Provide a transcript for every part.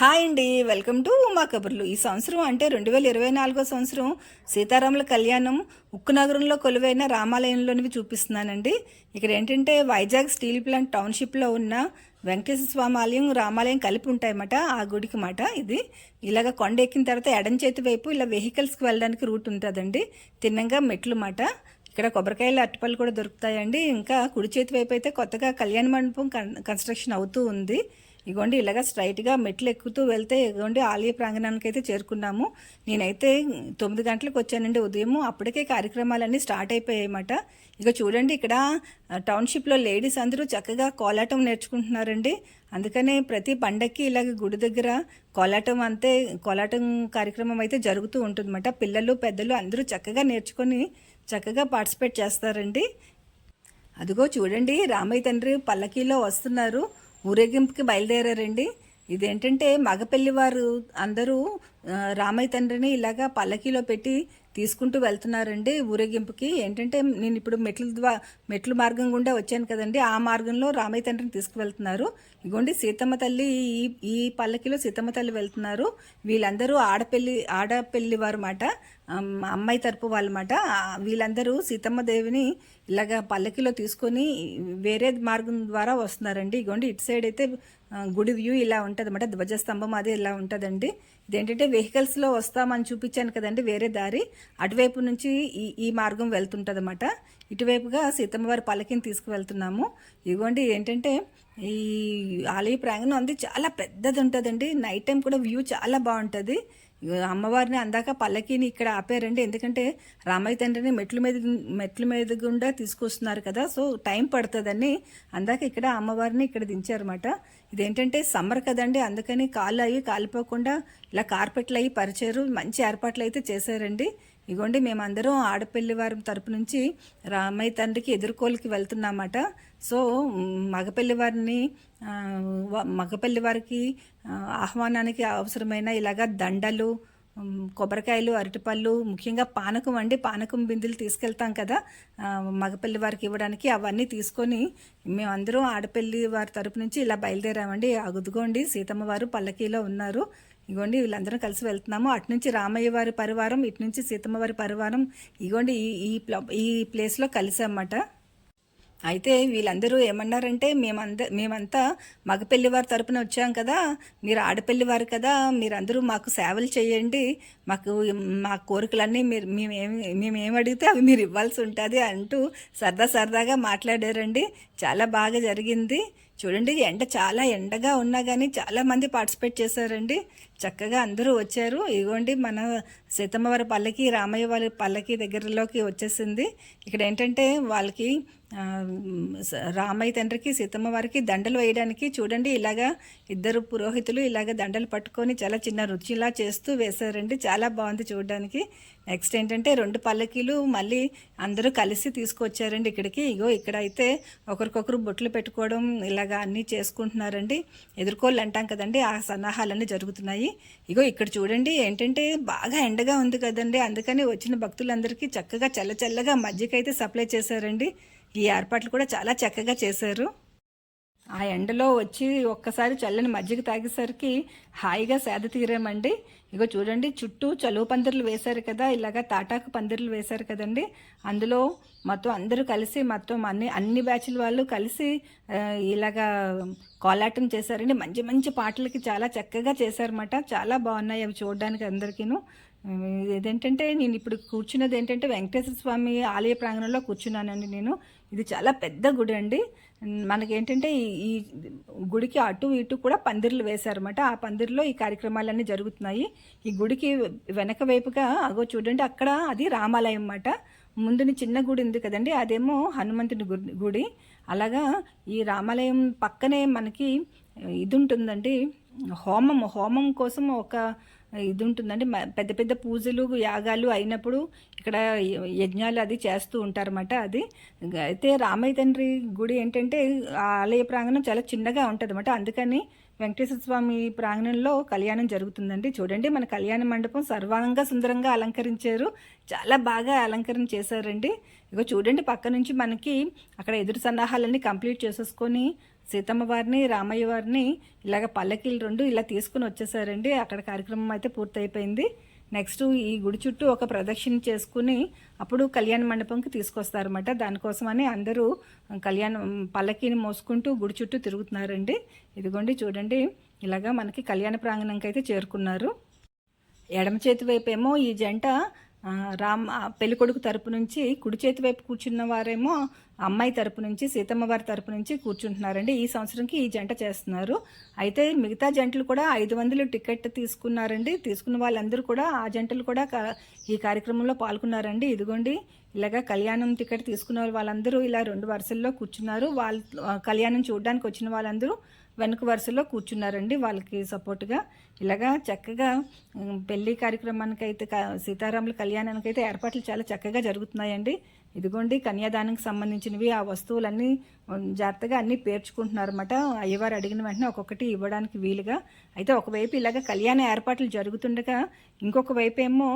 Hi అండి welcome to Uma కబుర్లు. ఈ సంవత్సరం అంటే రెండు వేల ఇరవై నాలుగో సంవత్సరం సీతారాముల కళ్యాణం ఉక్కు నగరంలో కొలువైన రామాలయంలోనివి చూపిస్తున్నానండి. ఇక్కడ ఏంటంటే వైజాగ్ స్టీల్ ప్లాంట్ టౌన్షిప్లో ఉన్న వెంకటేశ్వర స్వామి ఆలయం రామాలయం కలిపి ఉంటాయన్నమాట ఆ గుడికి మాట ఇది. ఇలాగ కొండ ఎక్కిన తర్వాత ఎడం చేతి వైపు ఇలా వెహికల్స్కి వెళ్ళడానికి రూట్ ఉంటుందండి తిన్నంగా మెట్లు మాట. ఇక్కడ కొబ్బరికాయలు అరటిపళ్ళు కూడా దొరుకుతాయండి. ఇంకా కుడి చేతి వైపు అయితే కొత్తగా కళ్యాణ మండపం కన్ కన్స్ట్రక్షన్ అవుతూ ఉంది. ఇగోండి ఇలాగ స్ట్రైట్గా మెట్లు ఎక్కుతూ వెళ్తే ఇగోండి ఆలయ ప్రాంగణానికి అయితే చేరుకున్నాము. నేనైతే తొమ్మిది గంటలకు వచ్చానండి ఉదయం అప్పటికే కార్యక్రమాలన్నీ స్టార్ట్ అయిపోయాయన్నమాట. ఇక చూడండి ఇక్కడ టౌన్షిప్లో లేడీస్ అందరూ చక్కగా కోలాటం నేర్చుకుంటున్నారండి. అందుకనే ప్రతి పండక్కి ఇలాగ గుడి దగ్గర కోలాటం అంతే కోలాటం కార్యక్రమం అయితే జరుగుతూ ఉంటుందన్నమాట. పిల్లలు పెద్దలు అందరూ చక్కగా నేర్చుకొని చక్కగా పార్టిసిపేట్ చేస్తారండి. అదిగో చూడండి రామయ్య తండ్రి పల్లకీలో వస్తున్నారు. ఊరేగింపుకి బయలుదేరారండి. ఇదేంటంటే మగపెళ్ళి వారు అందరూ రామయ్య తండ్రిని ఇలాగా పల్లకీలో పెట్టి తీసుకుంటూ వెళ్తున్నారండి ఊరేగింపుకి. ఏంటంటే నేను ఇప్పుడు మెట్ల ద్వా మెట్లు మార్గం గుండా వచ్చాను కదండి. ఆ మార్గంలో రామయ్య తండ్రిని తీసుకువెళ్తున్నారు. ఇగోండి సీతమ్మ తల్లి ఈ ఈ పల్లకిలో సీతమ్మ తల్లి వెళ్తున్నారు. వీళ్ళందరూ ఆడపల్లి ఆడపల్లి వారు మాట అమ్మాయి తరపు వాళ్ళమాట. వీళ్ళందరూ సీతమ్మ దేవిని ఇలాగ పల్లకిలో తీసుకొని వేరే మార్గం ద్వారా వస్తున్నారండి. ఇగోండి ఇటు సైడ్ అయితే గుడి వ్యూ ఇలా ఉంటుంది అనమాట ధ్వజస్తంభం అది ఇలా ఉంటుందండి. ఇదేంటంటే వెహికల్స్లో వస్తామని చూపించాను కదండి వేరే దారి. అటువైపు నుంచి ఈ ఈ మార్గం వెళ్తుంటుంది అనమాట ఇటువైపుగా సీతమ్మ వారి పల్లకిని తీసుకువెళ్తున్నాము. ఇదిగోండి ఏంటంటే ఈ ఆలయ ప్రాంగణం అంది చాలా పెద్దది ఉంటుందండి నైట్ టైం కూడా వ్యూ చాలా బాగుంటుంది. అమ్మవారిని అందాక పల్లకీని ఇక్కడ ఆపారండి. ఎందుకంటే రామయ్య తండ్రిని మెట్ల మీద మెట్ల మీద గుండా తీసుకొస్తున్నారు కదా. సో టైం పడుతుందని అందాక ఇక్కడ అమ్మవారిని ఇక్కడ దించారన్నమాట. ఇదేంటంటే సమ్మర్ కదండి. అందుకని కాళ్ళు అవి కాలిపోకుండా ఇలా కార్పెట్లు అవి పరిచారు మంచి ఏర్పాట్లు అయితే చేశారండి. ఇగోండి మేమందరం ఆడపల్లి వారి తరపు నుంచి రామయ్య తండ్రికి ఎదుర్కోలికి వెళ్తున్నామట. సో మగపల్లి వారిని మగపల్లి వారికి ఆహ్వానానికి అవసరమైన ఇలాగా దండలు కొబ్బరికాయలు అరటిపళ్ళు ముఖ్యంగా పానకం అండి. పానకం బిందులు తీసుకెళ్తాం కదా మగపల్లి వారికి ఇవ్వడానికి అవన్నీ తీసుకొని మేమందరం ఆడపల్లి వారి తరపు నుంచి ఇలా బయలుదేరామండి. అగుదుగోండి సీతమ్మ వారు పల్లకీలో ఉన్నారు. ఇగోండి వీళ్ళందరం కలిసి వెళ్తున్నాము. అటు నుంచి రామయ్య వారి పరివారం ఇటు నుంచి సీతమ్మ వారి పరివారం. ఇగోండి ఈ ఈ ఈ ప్లేస్లో కలిసామన్నమాట అయితే వీళ్ళందరూ ఏమన్నారంటే మేమంద మేమంతా మగపెళ్ళి వారి తరపున వచ్చాం కదా మీరు ఆడపెళ్ళి వారు కదా మీరందరూ మాకు సేవలు చేయండి. మాకు మా కోరికలన్నీ మీరు మేమేమి మేమేం అడిగితే అవి మీరు ఇవ్వాల్సి ఉంటుంది అంటూ సరదా సరదాగా మాట్లాడారండి. చాలా బాగా జరిగింది. చూడండి ఎండ చాలా ఎండగా ఉన్నా కానీ చాలా మంది పార్టిసిపేట్ చేశారండి. చక్కగా అందరూ వచ్చారు. ఇదిగోండి మన సీతమ్మ వారి పల్లకి రామయ్య వారి పల్లకి దగ్గరలోకి వచ్చేసింది. ఇక్కడ ఏంటంటే వాళ్ళకి రామయ్య తండ్రికి సీతమ్మ వారికి దండలు వేయడానికి చూడండి ఇలాగా ఇద్దరు పురోహితులు ఇలాగ దండలు పట్టుకొని చాలా చిన్న రుచిలా చేస్తూ వేశారండి. చాలా బాగుంది చూడడానికి. నెక్స్ట్ ఏంటంటే రెండు పల్లకీలు మళ్ళీ అందరూ కలిసి తీసుకొచ్చారండి ఇక్కడికి. ఇగో ఇక్కడ అయితే ఒకరికొకరు బొట్లు పెట్టుకోవడం ఇలాగా అన్నీ చేసుకుంటున్నారండి. ఎదుర్కోళ్ళు అంటాం కదండి ఆ సన్నాహాలన్నీ జరుగుతున్నాయి. ఇగో ఇక్కడ చూడండి ఏంటంటే బాగా ఎండగా ఉంది కదండి. అందుకని వచ్చిన భక్తులందరికీ చక్కగా చల్ల చల్లగా మజ్జిగ అయితే సప్లై చేశారండి. ఈ ఏర్పాట్లు కూడా చాలా చక్కగా చేశారు. ఆ ఎండలో వచ్చి ఒక్కసారి చల్లని మజ్జిగ తాగేసరికి హాయిగా సేద తీరామండి. ఇగో చూడండి చుట్టూ చలువ పందిర్లు వేశారు కదా ఇలాగా తాటాకు పందిర్లు వేశారు కదండి. అందులో మొత్తం అందరూ కలిసి మొత్తం అన్ని అన్ని బ్యాచ్ల వాళ్ళు కలిసి ఇలాగా కోలాటం చేశారండి. మంచి మంచి పాటలకి చాలా చక్కగా చేశారన్నమాట. చాలా బాగున్నాయి అవి చూడడానికి అందరికీను. ఏదేంటంటే ఇదేంటంటే నేను ఇప్పుడు కూర్చున్నది ఏంటంటే వెంకటేశ్వర స్వామి ఆలయ ప్రాంగణంలో కూర్చున్నానండి నేను. ఇది చాలా పెద్ద గుడి అండి. మనకేంటంటే ఈ ఈ గుడికి అటు ఇటు కూడా పందిర్లు వేశారన్నమాట. ఆ పందిర్లో ఈ కార్యక్రమాలన్నీ జరుగుతున్నాయి. ఈ గుడికి వెనక వైపుగా అగో చూడండి అక్కడ అది రామాలయం అన్నమాట. ముందుని చిన్న గుడి ఉంది కదండి అదేమో హనుమంతుడి గుడి గుడి. అలాగా ఈ రామాలయం పక్కనే మనకి ఇది ఉంటుందండి హోమం. హోమం కోసం ఒక ఇది ఉంటుందండి మ- పెద్ద పెద్ద పూజలు యాగాలు అయినప్పుడు ఇక్కడ యజ్ఞాలు అది చేస్తూ ఉంటారన్నమాట అది. అయితే రామయ్య తండ్రి గుడి ఏంటంటే ఆలయ ప్రాంగణం చాలా చిన్నగా ఉంటుంది అందుకని వెంకటేశ్వర స్వామి ప్రాంగణంలో కళ్యాణం జరుగుతుందండి. చూడండి మన కళ్యాణ మండపం సర్వాంగ సుందరంగా అలంకరించారు. చాలా బాగా అలంకరణ చేశారండి. ఇక చూడండి పక్క నుంచి మనకి అక్కడ ఎదురు సన్నాహాలన్నీ కంప్లీట్ చేసేసుకొని సీతమ్మ వారిని రామయ్య వారిని ఇలాగ పల్లకీలు రెండు ఇలా తీసుకుని వచ్చేసారండి. అక్కడ కార్యక్రమం అయితే పూర్తయిపోయింది. నెక్స్ట్ ఈ గుడి చుట్టూ ఒక ప్రదక్షిణ చేసుకుని అప్పుడు కళ్యాణ మండపంకి తీసుకొస్తారన్నమాట. దానికోసమని అందరూ కళ్యాణం పల్లకీని మోసుకుంటూ గుడి చుట్టూ తిరుగుతున్నారండి. ఇదిగోండి చూడండి ఇలాగా మనకి కళ్యాణ ప్రాంగణంకి అయితే చేరుకున్నారు. ఎడమ చేతి వైపు ఏమో ఈ జంట రామ్ పెళ్ళికొడుకు తరపు నుంచి కుడి చేతి వైపు కూర్చున్న వారేమో అమ్మాయి తరపు నుంచి సీతమ్మ వారి తరపు నుంచి కూర్చుంటున్నారండి. ఈ సంవత్సరంకి ఈ జంట చేస్తున్నారు. అయితే మిగతా జంటలు కూడా ఐదు వందలు టికెట్ తీసుకున్నారండి. తీసుకున్న వాళ్ళందరూ కూడా ఆ జంటలు కూడా క- ఈ కార్యక్రమంలో పాల్గొన్నారండి. ఇదిగోండి ఇలాగా కళ్యాణం టికెట్ తీసుకున్న వాళ్ళందరూ ఇలా రెండు వరుసల్లో కూర్చున్నారు. వాళ్ళు కళ్యాణం చూడడానికి వచ్చిన వాళ్ళందరూ వెనుక వరుసలో కూర్చున్నారండి వాళ్ళకి సపోర్ట్గా ఇలాగా చక్కగా పెళ్ళి కార్యక్రమానికి అయితే సీతారాముల కళ్యాణానికి అయితే ఏర్పాట్లు చాలా చక్కగా జరుగుతున్నాయండి. ఇదిగోండి కన్యాదానానికి సంబంధించినవి ఆ వస్తువులన్నీ జాగ్రత్తగా అన్నీ పేర్చుకుంటున్నారన్నమాట. అయ్యవారు అడిగిన వెంటనే ఒక్కొక్కటి ఇవ్వడానికి వీలుగా. అయితే ఒకవైపు ఇలాగ కళ్యాణ ఏర్పాట్లు జరుగుతుండగా ఇంకొక వైపు ఏమో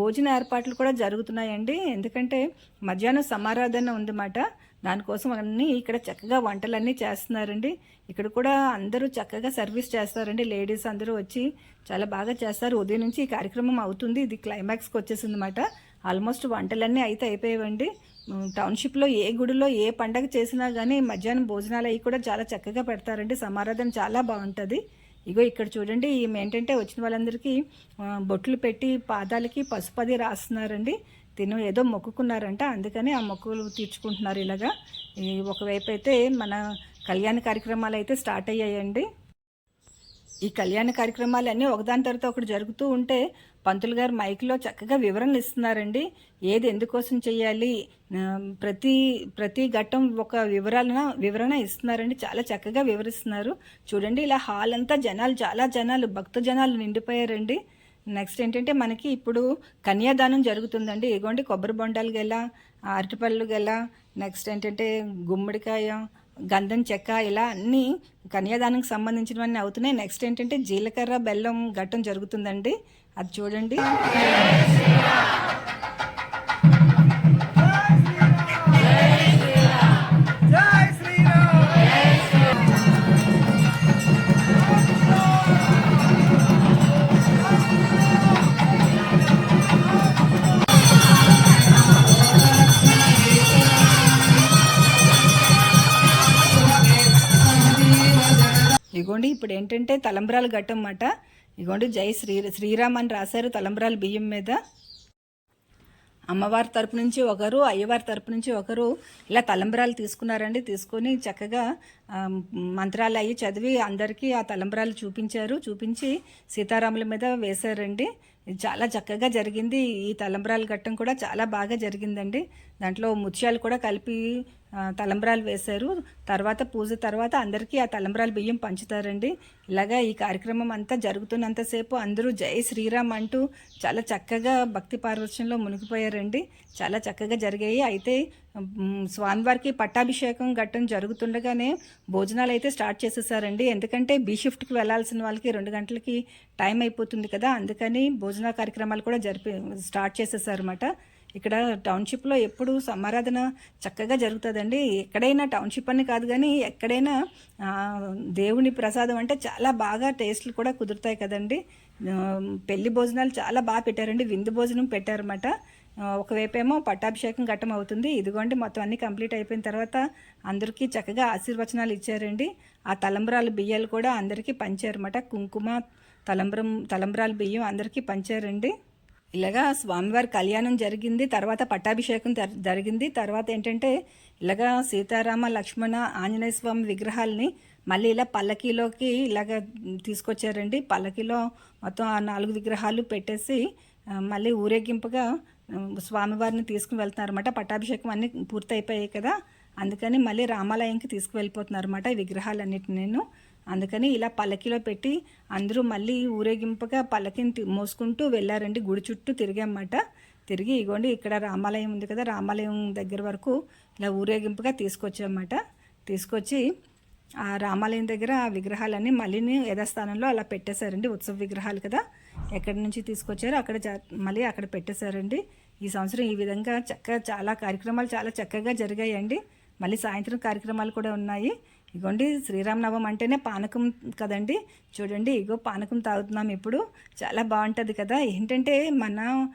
భోజన ఏర్పాట్లు కూడా జరుగుతున్నాయండి. ఎందుకంటే మధ్యాహ్నం సమారాధన ఉందన్నమాట. దానికోసం అన్నీ ఇక్కడ చక్కగా వంటలన్నీ చేస్తున్నారండి. ఇక్కడ కూడా అందరూ చక్కగా సర్వీస్ చేస్తారండి లేడీస్ అందరూ వచ్చి చాలా బాగా చేస్తారు. ఉదయం నుంచి ఈ కార్యక్రమం అవుతుంది. ఇది క్లైమాక్స్కి వచ్చేసిందన్నమాట. ఆల్మోస్ట్ వంటలన్నీ అయితే అయిపోయావండి. టౌన్షిప్లో ఏ గుడిలో ఏ పండగ చేసినా కానీ మధ్యాహ్నం భోజనాలు అవి కూడా చాలా చక్కగా పెడతారండి. సమారాధన చాలా బాగుంటుంది. ఇగో ఇక్కడ చూడండి ఈమె ఏంటంటే వచ్చిన వాళ్ళందరికీ బొట్లు పెట్టి పాదాలకి పసుపు అది రాస్తున్నారండి. తిను ఏదో మొక్కుకున్నారంట అందుకని ఆ మొక్కులు తీర్చుకుంటున్నారు ఇలాగా. ఈ ఒకవైపు అయితే మన కళ్యాణ కార్యక్రమాలు అయితే స్టార్ట్ అయ్యాయండి. ఈ కళ్యాణ కార్యక్రమాలన్నీ ఒకదాని తర్వాత ఒకటి జరుగుతూ ఉంటే పంతులు గారు మైక్లో చక్కగా వివరణలు ఇస్తున్నారండి. ఏది ఎందుకోసం చేయాలి? ప్రతి ప్రతి ఘట్టం ఒక వివరాలను వివరణ ఇస్తున్నారండి. చాలా చక్కగా వివరిస్తున్నారు. చూడండి ఇలా హాల్ అంతా జనాలు చాలా జనాలు భక్త జనాలు నిండిపోయారండి. నెక్స్ట్ ఏంటంటే మనకి ఇప్పుడు కన్యాదానం జరుగుతుందండి. ఇగోండి కొబ్బరి బొండాలు గెల అరటిపళ్ళు గెల. నెక్స్ట్ ఏంటంటే గుమ్మడికాయ గంధం చెక్క ఇలా అన్నీ కన్యాదానానికి సంబంధించినవన్నీ అవుతున్నాయి. నెక్స్ట్ ఏంటంటే జీలకర్ర బెల్లం ఘట్టం జరుగుతుందండి. అది చూడండి. ఇదిగోండి ఇప్పుడు ఏంటంటే తలంబ్రాలు ఘట్టం అన్నమాట ఇగోండి జై శ్రీ శ్రీరామ్ అని రాశారు తలంబ్రాలు బియ్యం మీద. అమ్మవారి తరపు నుంచి ఒకరు అయ్యవారి తరపు నుంచి ఒకరు ఇలా తలంబ్రాలు తీసుకున్నారండి. తీసుకొని చక్కగా మంత్రాలు అయ్యి చదివి అందరికీ ఆ తలంబ్రాలు చూపించారు. చూపించి సీతారాముల మీద వేశారండి. చాలా చక్కగా జరిగింది. ఈ తలంబ్రాల ఘట్టం కూడా చాలా బాగా జరిగిందండి. దాంట్లో ముత్యాలు కూడా కలిపి తలంబ్రాలు వేశారు. తర్వాత పూజ తర్వాత అందరికీ ఆ తలంబ్రాలు బియ్యం పంచుతారండి. ఇలాగా ఈ కార్యక్రమం అంతా జరుగుతున్నంతసేపు అందరూ జై శ్రీరామ్ అంటూ చాలా చక్కగా భక్తి పార్వశ్యంలో మునిగిపోయారండి. చాలా చక్కగా జరిగాయి. అయితే స్వామివారికి పట్టాభిషేకం ఘట్టం జరుగుతుండగానే భోజనాలు అయితే స్టార్ట్ చేసేసారండి. ఎందుకంటే బి షిఫ్ట్కి వెళ్ళాల్సిన వాళ్ళకి రెండు గంటలకి టైం అయిపోతుంది కదా. అందుకని భోజన కార్యక్రమాలు కూడా జరిపి స్టార్ట్ చేసేసారన్నమాట. ఇక్కడ టౌన్షిప్లో ఎప్పుడు సమారాధన చక్కగా జరుగుతుందండి. ఎక్కడైనా టౌన్షిప్ అని కాదు కానీ ఎక్కడైనా దేవుని ప్రసాదం అంటే చాలా బాగా టేస్ట్లు కూడా కుదురుతాయి కదండి. పెళ్ళి భోజనాలు చాలా బాగా పెట్టారండి. విందు భోజనం పెట్టారన్నమాట. ఆ, ఒకవైపు ఏమో పట్టాభిషేకం ఘట్టం అవుతుంది ఇదిగోండి మొత్తం అన్నీ కంప్లీట్ అయిపోయిన తర్వాత అందరికీ చక్కగా ఆశీర్వచనాలు ఇచ్చారండి. ఆ తలంబ్రాల బియ్యాలు కూడా అందరికీ పంచారన్నమాట. కుంకుమ తలంబ్రం తలంబ్రాల బియ్యం అందరికీ పంచారండి. ఇలాగా స్వామివారి కళ్యాణం జరిగింది తర్వాత పట్టాభిషేకం జరిగింది. తర్వాత ఏంటంటే ఇలాగా సీతారామ లక్ష్మణ ఆంజనేయ స్వామి విగ్రహాలని మళ్ళీ ఇలా పల్లకీలోకి ఇలాగ తీసుకొచ్చారండి. పల్లకీలో మొత్తం ఆ నాలుగు విగ్రహాలు పెట్టేసి మళ్ళీ ఊరేగింపుగా స్వామివారిని తీసుకుని వెళ్తున్నారన్నమాట. పట్టాభిషేకం అన్నీ పూర్తి అయిపోయాయి కదా. అందుకని మళ్ళీ రామాలయంకి తీసుకువెళ్ళిపోతున్నారన్నమాట ఈ విగ్రహాలన్నిటిని నేను. అందుకని ఇలా పల్లకిలో పెట్టి అందరూ మళ్ళీ ఊరేగింపుగా పల్లకిని మోసుకుంటూ వెళ్ళారండి. గుడి చుట్టూ తిరిగామన్నమాట. తిరిగి ఇగోండి ఇక్కడ రామాలయం ఉంది కదా రామాలయం దగ్గర వరకు ఇలా ఊరేగింపుగా తీసుకొచ్చామన్నమాట. తీసుకొచ్చి ఆ రామాలయం దగ్గర ఆ విగ్రహాలన్నీ మళ్ళీని యథాస్థానంలో అలా పెట్టేశారండి ఉత్సవ విగ్రహాలు కదా. ఎక్కడి నుంచి తీసుకొచ్చారో అక్కడ మళ్ళీ అక్కడ పెట్టేశారండి. ఈ సంవత్సరం ఈ విధంగా చక్కగా చాలా కార్యక్రమాలు చాలా చక్కగా జరిగాయండి. మళ్ళీ సాయంత్రం కార్యక్రమాలు కూడా ఉన్నాయి. ఇగోండి శ్రీరామనవం అంటేనే పానకం కదండి. చూడండి ఇగో పానకం తాగుతున్నాం ఇప్పుడు. చాలా బాగుంటుంది కదా. ఏంటంటే మన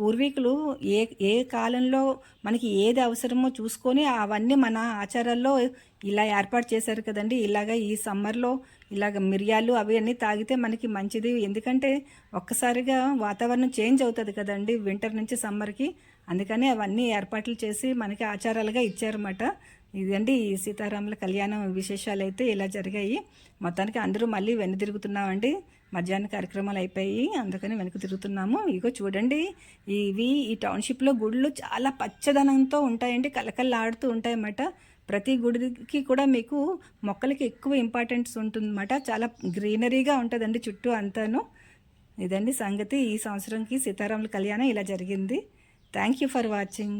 పూర్వీకులు ఏ ఏ కాలంలో మనకి ఏది అవసరమో చూసుకొని అవన్నీ మన ఆచారాల్లో ఇలా ఏర్పాటు చేశారు కదండి. ఇలాగ ఈ సమ్మర్లో ఇలాగ మిరియాలు అవి అన్నీ తాగితే మనకి మంచిది. ఎందుకంటే ఒక్కసారిగా వాతావరణం చేంజ్ అవుతుంది కదండి వింటర్ నుంచి సమ్మర్కి. అందుకని అవన్నీ ఏర్పాట్లు చేసి మనకి ఆచారాలుగా ఇచ్చారన్నమాట. ఇదండి ఈ సీతారాముల కళ్యాణం విశేషాలు అయితే ఇలా జరిగాయి. మొత్తానికి అందరూ మళ్ళీ వెను తిరుగుతున్నామండి. మధ్యాహ్న కార్యక్రమాలు అయిపోయి అందుకని వెనక తిరుగుతున్నాము. ఇగో చూడండి ఇవి ఈ టౌన్షిప్లో గుళ్ళు చాలా పచ్చదనంతో ఉంటాయండి కలకల్లాడుతూ ఉంటాయన్నమాట. ప్రతి గుడికి కూడా మీకు మొక్కలకి ఎక్కువ ఇంపార్టెన్స్ ఉంటుందన్నమాట. చాలా గ్రీనరీగా ఉంటుందండి చుట్టూ అంతాను. ఇదండి సంగతి. ఈ సంవత్సరంకి సీతారాముల కళ్యాణం ఇలా జరిగింది. Thank you for watching